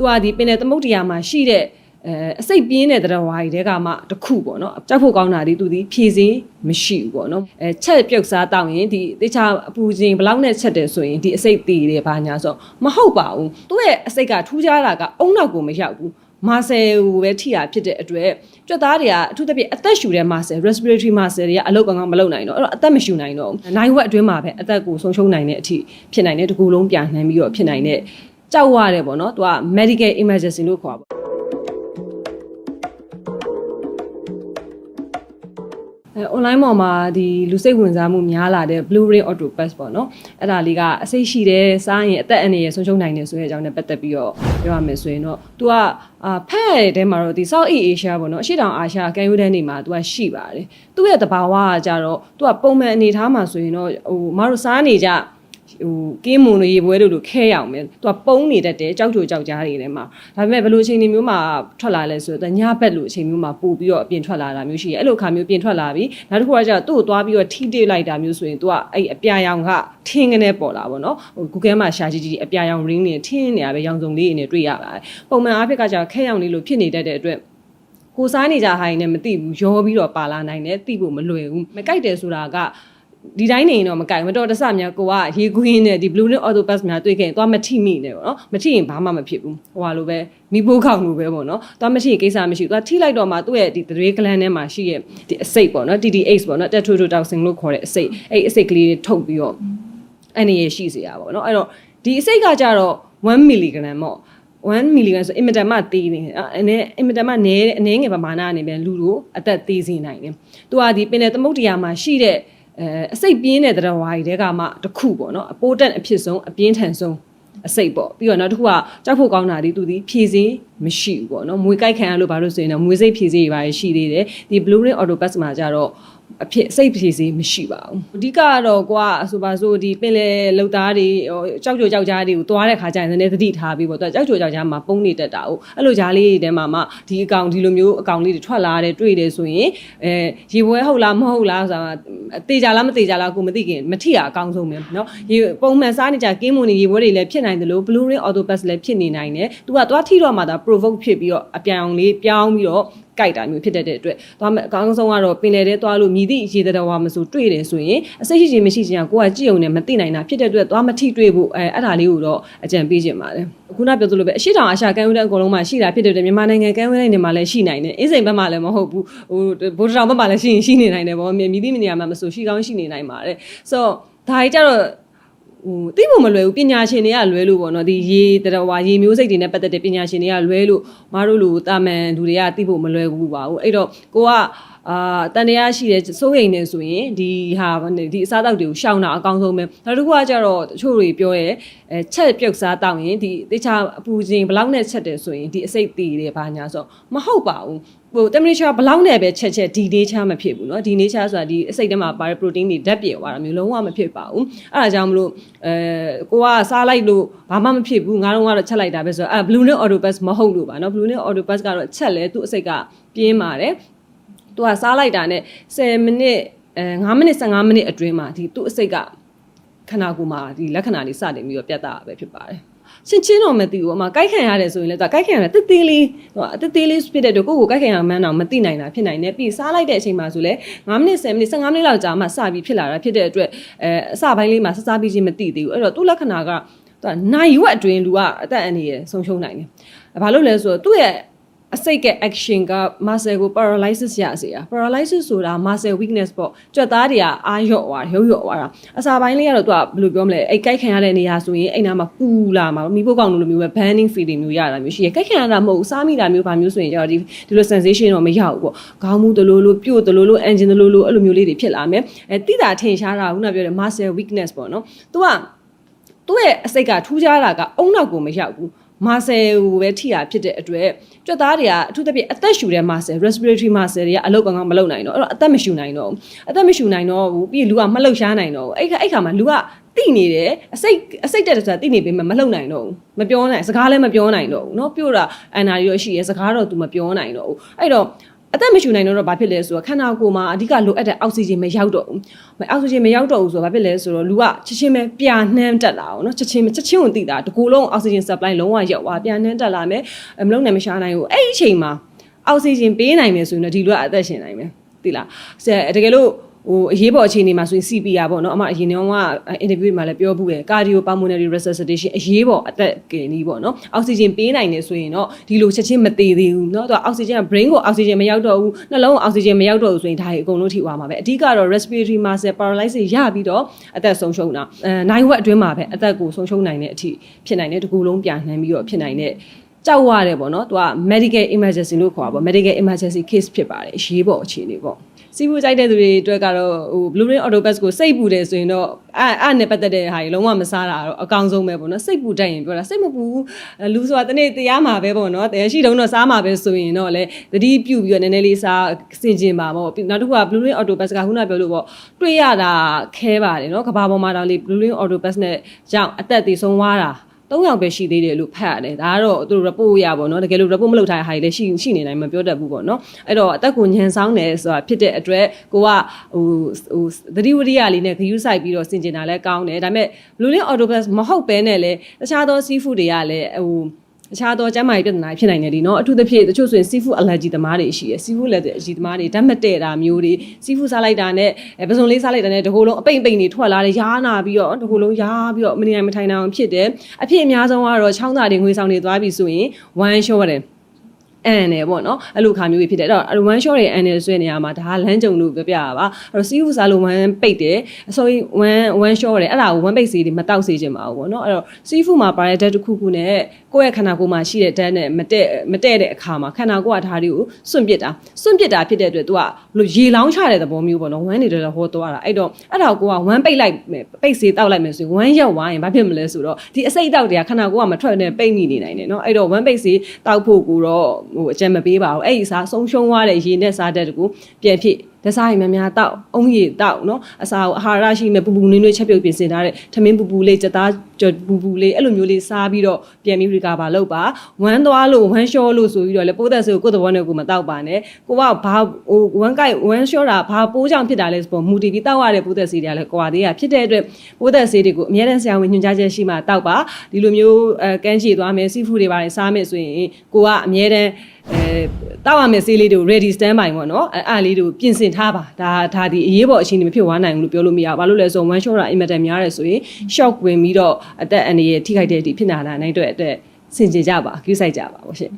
သူကဒီပင်လယ်သမုဒ္ဒရာမှာရှိတဲ့အဲအစိတ်ပြင်းတဲ့တရားဝါကြီးတွေကမှတစ်ခုပေါ့နော်ကြောက်ဖို့ကောင်းတာဒီသူဒီဖြည့်စင်းမရှိဘူးပေါ့နော်အဲချက်ပြုတ်စားတောင်းရင်ဒီတခြားအပူချင်းဘယ်လောက်နဲ့ချက်တယ်ဆိုရင်ဒီအစိတ်တည်တယ်ဘာညာဆိုမဟုတ်ပါဘူးသူ့ရဲ့အစိတ်ကထူးခြားတာကအုံနောက်ကိုမရောက်ဘူးမာဆယ်ကိုပဲထိတာဖြစ်တဲ့အတွက်ကြွက်သားတွေကအထူးသဖြင့်အသက်ရှူတဲ့မာဆယ် respiratory muscle တွေကအလုပ်ကောင်းကောင်းမလုပ်နိုင်တော့အဲ့တော့အသက်မရှူနိုင်တော့ဘူးနိုင်ဝက်အတွင်းမှာပဲအသက်ကိုဆုံးရှုံးနိုင်တဲ့အထိဖြစ်နိုင်တယ်တကူလုံးပြန်နှမ်းပြီးတော့ဖြစ်နိုင်တဲ့ ကြောက်ရတယ်ပေါ့နော်သူက medical emergency လို့ခေါ်ပါပေါ့အဲ online ပေါ်မှာဒီလူစိတ်ဝင်စားမှုများလာတဲ့ blue ray auto pass ပေါ့နော်အဲ့ဒါလေးကအစိတ်ရှိတယ်စားရင်အသက်အန္တရာယ်ဆုံးရှုံးနိုင်တယ်ဆိုတဲ့အကြောင်းနဲ့ပတ်သက်ပြီးတော့ပြောရမယ်ဆိုရင်တော့ तू ကအာဖက်ရတဲ့တဲမှာတော့ဒီ South East Asia ပေါ့နော်အရှေ့တောင်အာရှကန်ယူတဲ့နေမှာ तू ကရှိပါတယ်သူ့ရဲ့သဘာဝကကြတော့ तू ကပုံမှန်အနေထားမှာဆိုရင်တော့ဟိုမတို့စားနေကြ ဟိုကင်းမွန်လိုရေပွဲတို့လိုခဲရအောင်ပဲသူကပုံနေတတ်တယ်ကြောက်ကြိုကြောက်ကြားတွေထဲမှာဒါပေမဲ့ဘယ်လိုအချိန်တွေမျိုးမှာထွက်လာလဲဆိုတော့ညဘက်လိုအချိန်မျိုးမှာပို့ပြီးတော့အပြင်ထွက်လာတာမျိုးရှိတယ်အဲ့လိုခါမျိုးပြင်ထွက်လာပြီနောက်တစ်ခုကကျတော့သူ့ကိုသွားပြီးတော့ထိတိလိုက်တာမျိုးဆိုရင်သူကအဲ့အပြာရောင်ကထင်းကနေပေါ်လာပေါ့နော်ဟို Google မှာရှာကြည့်ကြည့်အပြာရောင် ring နေထင်းနေရပဲရောင်စုံလေးတွေနဲ့တွေ့ရပါတယ်ပုံမှန်အားဖြင့်ကကျတော့ခဲရောင်လေးလိုဖြစ်နေတတ်တဲ့အတွက်ကိုစားနေကြဟိုင်းနဲ့မသိဘူးရောပြီးတော့ပါလာနိုင်တယ်သိဖို့မလွယ်ဘူးမကြိုက်တယ်ဆိုတာက ဒီတိုင်းနေရင်တော့မကြိုက်ဘူးမတော်တဆများကိုကရေကွင်းနဲ့ဒီ blue link auto pass များတွေ့ခဲ့ရင်သွားမထိမိနဲ့ပေါ့နော်မထိရင်ဘာမှမဖြစ်ဘူးဟိုဟာလိုပဲမိဖိုးခေါင်လိုပဲပေါ့နော်သွားမထိရင်ကိစ္စမရှိဘူးသွားထိလိုက်တော့မှသူ့ရဲ့ဒီသတွေးကလန်းထဲမှာရှိရဲ့ဒီအစိတ်ပေါ့နော် TDH ပေါ့နော် tetrodotoxin လို့ခေါ်တဲ့အစိတ်အဲ့အစိတ်ကလေးတွေထုတ်ပြီးတော့အနေရရှိစေရပါပေါ့နော်အဲ့တော့ဒီအစိတ်ကကြတော့1 mg ပေါ့1 mg ဆိုအင်မတန်မှသေးနေတယ်အဲနဲ့အင်မတန်မှနည်းအနည်းငယ်ပမာဏအနေနဲ့လူတို့အသက်သေးစေနိုင်တယ်။သူကဒီပင်လယ်သမုဒ္ဒရာမှာရှိတဲ့ အဲအစိတ်ပြင်းတဲ့တရားဝါကြီးတွေကမှတစ်ခုပေါ့နော်အပိုးတက်အဖြစ်ဆုံးအပြင်းထန်ဆုံးအစိတ်ပေါ့ပြီးတော့နောက်တစ်ခုကကြောက်ဖို့ကောင်းတာဒီသူဒီဖြည့်စင်းမရှိဘူးပေါ့နော်မွေကြိုက်ခံရလို့ဘာလို့ဆိုရင်တော့မွေစိတ်ဖြည့်စင်းတွေပါရှိသေးတယ်ဒီ blue ring auto pass မှာကြတော့ အဖြစ်စိတ်ဖြည့်စင်းမရှိပါဘူးအဓိကကတော့ကိုကဆိုပါစို့ဒီပင်လေလောက်သားတွေဟိုကြောက်ကြိုကြောက်ကြားတွေကိုသွားတဲ့ခါကျရင်လည်းသတိထားပြီးပေါ့သူကကြောက်ကြိုကြောက်ကြားမှာပုံနေတတ်တာ哦အဲ့လိုကြားလေးတွေထဲမှာမှဒီအကောင်ဒီလိုမျိုးအကောင်လေးတွေထွက်လာတယ်တွေ့တယ်ဆိုရင်အဲရေပွဲဟုတ်လားမဟုတ်လားဆိုတာတေချာလားမတေချာလားကိုမသိခင်မထိတာအကောင်းဆုံးပဲเนาะရေပုံမှန်စားနေကြကင်းမွန်နေရေပွဲတွေလည်းဖြစ်နိုင်တယ်လို့ blue ring auto pass လည်းဖြစ်နေနိုင်တယ်သူကသွားထိတော့မှဒါ provoke ဖြစ်ပြီးတော့အပြောင်လေးပြောင်းပြီးတော့ ကြိုက်တာမျိုးဖြစ်တတ်တဲ့အတွက်သွားမယ်အကောင်းဆုံးကတော့ပင်လယ်ထဲသွားလို့မြည်သည့်ရေတဝါမဆိုတွေ့တယ်ဆိုရင်အစိတ်ရှိချင်းမရှိချင်းကကိုကကြည့်ုံနဲ့မသိနိုင်တာဖြစ်တဲ့အတွက်သွားမထိတွေ့ဖို့အဲအဲ့ဒါလေးကိုတော့အကြံပေးခြင်းပါတယ်ခုနပြောသလိုပဲအရှိတောင်အာရှကမ်းရိုးတန်းအကုန်လုံးမှာရှိတာဖြစ်တဲ့အတွက်မြန်မာနိုင်ငံကမ်းရိုးတန်းတွေမှာလည်းရှိနိုင်တယ်အင်းစိန်ဘက်မှာလည်းမဟုတ်ဘူးဟိုဗိုလ်တောင်ဘက်မှာလည်းရှိရင်ရှိနေနိုင်တယ်ဗောမြည်သည့်နေရာမှာမဆိုရှိကောင်းရှိနေနိုင်ပါတယ်ဆိုတော့ဒါကြီးကြတော့ ဟိုသိဖို့မလွယ်ဘူးပညာရှင်တွေကလွဲလို့ပေါ့နော်ဒီရေတရဝါရေမျိုးစိတ်တွေနဲ့ပတ်သက်တဲ့ပညာရှင်တွေကလွဲလို့မတို့လိုတာမန်လူတွေကသိဖို့မလွယ်ဘူးပါဘူးအဲ့တော့ကိုက အာတန်တရားရှိတဲ့စိုးရိမ်နေဆိုရင်ဒီဟာဒီအစားအသောက်တွေကိုရှောင်တာအကောင်းဆုံးပဲနောက်တစ်ခုကကြတော့တချို့တွေပြောရဲအဲချက်ပြုတ်စားတောင်းရင်ဒီတခြားအပူချင်းဘယ်လောက်နဲ့ချက်တယ်ဆိုရင်ဒီအစိတ်တည်တယ်ဘာညာဆိုမဟုတ်ပါဘူးဟို temperature ဘလောက်နဲ့ပဲချက်ချက်ဒီ nature မဖြစ်ဘူးเนาะဒီ nature ဆိုတာဒီအစိတ်ထဲမှာပါတဲ့ protein တွေဓာတ်ပြေသွားတာမျိုးလုံးဝမဖြစ်ပါဘူးအဲ့ဒါကြောင့်မလို့အဲကိုကစားလိုက်လို့ဘာမှမဖြစ်ဘူးငါတို့ကတော့ချက်လိုက်တာပဲဆိုတော့အဲ blue nail autopass မဟုတ်လို့ပါเนาะ blue nail autopass ကတော့ချက်လဲသူ့အစိတ်ကပြင်းပါတယ် သူကစားလိုက်တာနဲ့10မိနစ်အဲ9မိနစ်15မိနစ်အတွင်းမှာဒီသူ့အစိတ်ကခန္ဓာကိုယ်မှာဒီလက္ခဏာလေးစတင်ပြီးတော့ပြတ်တာပဲဖြစ်ပါတယ်ရှင်ချင်းတော့မသိဘူးအမကြိုက်ခံရတယ်ဆိုရင်လည်းသူကကြိုက်ခံရတယ်တစ်သေးလေးဟိုအတစ်သေးလေးဖြစ်တဲ့အတွက်ကိုယ့်ကိုကြိုက်ခံရမှန်းတော့မသိနိုင်တာဖြစ်နိုင်တယ်ပြီးစားလိုက်တဲ့အချိန်မှာဆိုလဲ9မိနစ်10မိနစ်15မိနစ်လောက်ကြာမှစပြီးဖြစ်လာတာဖြစ်တဲ့အတွက်အဲအစပိုင်းလေးမှာစစားပြီးချင်းမသိသေးဘူးအဲ့တော့သူ့လက္ခဏာကသူကနိုင်ရွက်အတွင်းလူကအသက်အန္တရာယ်ဆုံးရှုံးနိုင်တယ်။ဘာလို့လဲဆိုတော့သူ့ရဲ့ အစိတ်က action က muscle ကို paralysis ရစေတာ paralysis ဆိုတာ muscle weakness ပေါ့ကြွက်သားတွေကအာရော့သွားရုပ်ရော့သွားတာအစာပိုင်းလေးကတော့သူကဘယ်လိုပြောမလဲအဲ့ကြိုက်ခံရတဲ့နေရာဆိုရင်အဲ့နာမှာပူလာမှာမိဖို့ကောင်းလို့လိုမျိုးပဲ burning feeling မျိုးရတာမျိုးရှိရကြိုက်ခံရတာမဟုတ်စားမိတာမျိုးဘာမျိုးဆိုရင်ကျတော့ဒီဒီလို sensation တော့မရဘူးပေါ့ခေါင်းမူတလို့လို့ပြို့တလို့လို့ engine တလို့လို့အဲ့လိုမျိုးလေးတွေဖြစ်လာမယ်အဲတိတာထင်ရှားတာခုနပြောတဲ့ muscle weakness ပေါ့နော်သူကသူ့ရဲ့အစိတ်ကထူးခြားတာကအုံနောက်ကိုမရောက်ဘူး မာဆယ်ကိုပဲထိတာဖြစ်တဲ့အတွက်ကြွက်သားတွေကအထူးသဖြင့်အသက်ရှူတဲ့မာဆယ် respiratory muscle တွေကအလုပ်ကောင်းကောင်းမလုပ်နိုင်တော့အဲ့တော့အသက်မရှူနိုင်တော့ဘူးအသက်မရှူနိုင်တော့ဘူးပြီးလူကမလှုပ်ရှားနိုင်တော့ဘူးအဲ့ခါအဲ့ခါမှာလူကတိနေတယ်အစိတ်အစိတ်တက်တယ်ဆိုတာတိနေပေမဲ့မလှုပ်နိုင်တော့ဘူးမပြောနိုင်စကားလည်းမပြောနိုင်တော့ဘူးเนาะပြောတာအန်နာရီရောရှိရဲစကားတော့ तू မပြောနိုင်တော့ဘူးအဲ့တော့ အသက်မရှူနိုင်တော့ဘာဖြစ်လဲဆိုတော့ခန္ဓာကိုယ်မှာအဓိကလိုအပ်တဲ့အောက်ဆီဂျင်မရောက်တော့ဘူးအောက်ဆီဂျင်မရောက်တော့ဘူးဆိုတော့ဘာဖြစ်လဲဆိုတော့လူကချက်ချင်းပဲပြာနှမ်းတက်လာအောင်နော်ချက်ချင်းချက်ချင်းဝင်သိတာတကူလုံးအောက်ဆီဂျင် supply လုံးဝရောက်သွားပြာနှမ်းတက်လာမယ်မလုံးနိုင်မရှာနိုင်ဘူးအဲ့ဒီအချိန်မှာအောက်ဆီဂျင်ပေးနိုင်မယ်ဆိုရင်တော့ဒီလူကအသက်ရှင်နိုင်မယ်သိလားဆရာတကယ်လို့ ဟိုအရေးပေါ်အခြေအနေမှာဆိုရင် CPR ပေါ့နော်အမအရင်တုန်းကအင်တာဗျူးမှာလည်းပြောဘူးတယ် cardio pulmonary resuscitation အရေးပေါ်အသက်ကယ်နီးပေါ့နော်အောက်ဆီဂျင်ပေးနိုင်နေဆိုရင်တော့ဒီလိုချက်ချင်းမသေးသေးဘူးနော်သူကအောက်ဆီဂျင်က brain ကိုအောက်ဆီဂျင်မရောက်တော့ဘူးနှလုံးကိုအောက်ဆီဂျင်မရောက်တော့ဘူးဆိုရင်ဒါကြီးအကုန်လုံးထိသွားမှာပဲအဓိကတော့ respiratory muscle paralysis ရပြီးတော့အသက်ဆုံးရှုံးတာအဲ9ဝက်အတွင်းမှာပဲအသက်ကိုဆုံးရှုံးနိုင်တဲ့အထိဖြစ်နိုင်တဲ့တကူလုံးပြန်နှံပြီးတော့ဖြစ်နိုင်တဲ့ကြောက်ရတယ်ပေါ့နော်သူက medical emergency လို့ခေါ်တာပေါ့ medical emergency case ဖြစ်ပါတယ်အရေးပေါ်အခြေအနေပေါ့ စီးပူးကြိုက်တဲ့သူတွေအတွက်ကတော့ဟို blue ring autobus ကိုစိတ်ပူတယ်ဆိုရင်တော့အဲ့အဲ့နဲ့ပတ်သက်တဲ့ဟာကြီးလုံးဝမစားတာတော့အကောင်းဆုံးပဲပေါ့နော်စိတ်ပူတတ်ရင်ပြောတာစိတ်မပူဘူးအဲ့လူဆိုတာတနေ့တရားမှာပဲပေါ့နော်တရားရှိတုံးတော့စားမှာပဲဆိုရင်တော့လေသတိပြုပြီးတော့နည်းနည်းလေးစားစင်ကျင်ပါပေါ့နောက်တစ်ခုက blue ring autobus ကခုနပြောလို့ပေါ့တွေ့ရတာခဲပါတယ်နော်ကဘာပေါ်မှာတောင်လေ blue ring autobus နဲ့ကြောင့်အသက်သေဆုံးသွားတာ ၃ယောက်ပဲရှိသေးတယ်လို့ဖတ်ရတယ်ဒါကတော့သူတို့ report ရပါတော့တကယ်လို့ report မလုပ်ထားတဲ့ဟာတွေလည်းရှိရှိနေနိုင်မပြောတတ်ဘူးပေါ့နော်အဲ့တော့အသက်ကိုညံဆောင်တယ်ဆိုတာဖြစ်တဲ့အတွက်ကိုကဟိုဟိုသတိဝရိယလေးနဲ့ဂရုစိုက်ပြီးတော့စင်ကျင်တာလည်းကောင်းတယ်ဒါပေမဲ့ blue ring autobus မဟုတ်ဘဲနဲ့လည်းတခြားသော seafood တွေကလည်းဟို တခြားသောကျန်းမာရေးပြဿနာဖြစ်နိုင်တယ်ဒီနော်အထူးသဖြင့်တချို့ဆိုရင် seafood allergy သမားတွေရှိရယ် seafood allergy သမားတွေဓာတ်မတည့်တာမျိုးတွေ seafood စားလိုက်တာနဲ့အဲပစုံလေးစားလိုက်တာနဲ့တကိုယ်လုံးအပိမ့်ပိမ့်တွေထွက်လာတယ်ရားနာပြီးတော့တကိုယ်လုံးရားပြီးတော့မနေနိုင်မထိုင်နိုင်အောင်ဖြစ်တယ်အဖြစ်အများဆုံးကတော့ချောင်းသားတွေငွေဆောင်တွေသွားပြီဆိုရင် one shot တယ် အန်တယ်ပေါ့နော်အဲ့လိုခါမျိုးကြီးဖြစ်တယ်အဲ့တော့ one shot တွေအန်တယ်ဆိုတဲ့နေရာမှာဒါကလမ်းကြုံလို့ပြောပြရပါအဲ့တော့ seafood စားလို့ one ပိတ်တယ်အစိုးရ one one shot တယ်အဲ့ဒါကို one ပိတ်စီတွေမတောက်စေချင်ပါဘူးပေါ့နော်အဲ့တော့ seafood မှာပါတဲ့ဓာတ်တစ်ခုခုနဲ့ကိုယ့်ရဲ့ခန္ဓာကိုယ်မှာရှိတဲ့ဓာတ်နဲ့မတည့်မတည့်တဲ့အခါမှာခန္ဓာကိုယ်ကဓာတ်တွေကိုစွန့်ပစ်တာစွန့်ပစ်တာဖြစ်တဲ့အတွက် तू ကလို့ရေလောင်းချတဲ့သဘောမျိုးပေါ့နော် one နေတယ်ဟောသွားတာအဲ့တော့အဲ့ဒါကိုက one ပိတ်လိုက်မယ်ပိတ်စေတောက်လိုက်မယ်ဆိုရင် one ရောက်သွားရင်ဘာဖြစ်မလဲဆိုတော့ဒီအစိတ်တောက်တွေကခန္ဓာကိုယ်ကမထွက်နဲ့ပိတ်မိနေနိုင်တယ်နော်အဲ့တော့ one ပိတ်စေတောက်ဖို့ကိုတော့ဟိုအကျံမပေးပါဘူးအဲ့ဒီစားဆုံးရှုံးသွားတဲ့ရေနဲ့စားတဲ့တကူပြန်ဖြစ် ဒစားရီများများတောက်အုံးရည်တောက်နော်အစာကိုအာဟာရရှိမဲ့ပူပူနွေးနွေးချက်ပြုတ်ပြင်ဆင်ထားတဲ့ထမင်းပူပူလေးစက်သားပူပူလေးအဲ့လိုမျိုးလေးစားပြီးတော့ပြန်ပြီး recover လုပ်ပါဝမ်းသွားလို့ဝမ်းလျှောလို့ဆိုပြီးတော့လေပိုးသက်ဆိုကိုယ့်သဘောနဲ့ကိုမတောက်ပါနဲ့ကိုကဘာဟိုဝမ်းကိုက်ဝမ်းလျှောတာဘာပိုးကြောင့်ဖြစ်တာလဲဆိုတော့မူတည်ပြီးတောက်ရတဲ့ပိုးသက်ဆေးတွေကလည်းကွာသေးတာဖြစ်တဲ့အတွက်ပိုးသက်ဆေးတွေကိုအများတန်းဆရာဝန်ညွှန်ကြားချက်ရှိမှတောက်ပါဒီလိုမျိုးအဲကန်းချီသွားမယ်စီဖူတွေပါတယ်စားမယ်ဆိုရင်ကိုကအများတန်း အဲတောက်ရမယ့်ဆေးလေးတွေကို ready stand by ပေါ့နော်အဲအားလေးတွေကိုပြင်ဆင်ထားပါဒါဒါဒီအရေးပေါ်အခြေအနေမဖြစ်သွားနိုင်ဘူးလို့ပြောလို့မရဘူးဘာလို့လဲဆိုတော့ one shot တာအင်မတန်များတယ်ဆိုရင် shock ဝင်ပြီးတော့အသက်အန္တရာယ်ထိခိုက်တဲ့အထိဖြစ်လာနိုင်တဲ့အတွက်ဆင်ကျင်ကြပါ queue ဆိုင်ကြပါပေါ့ရှင်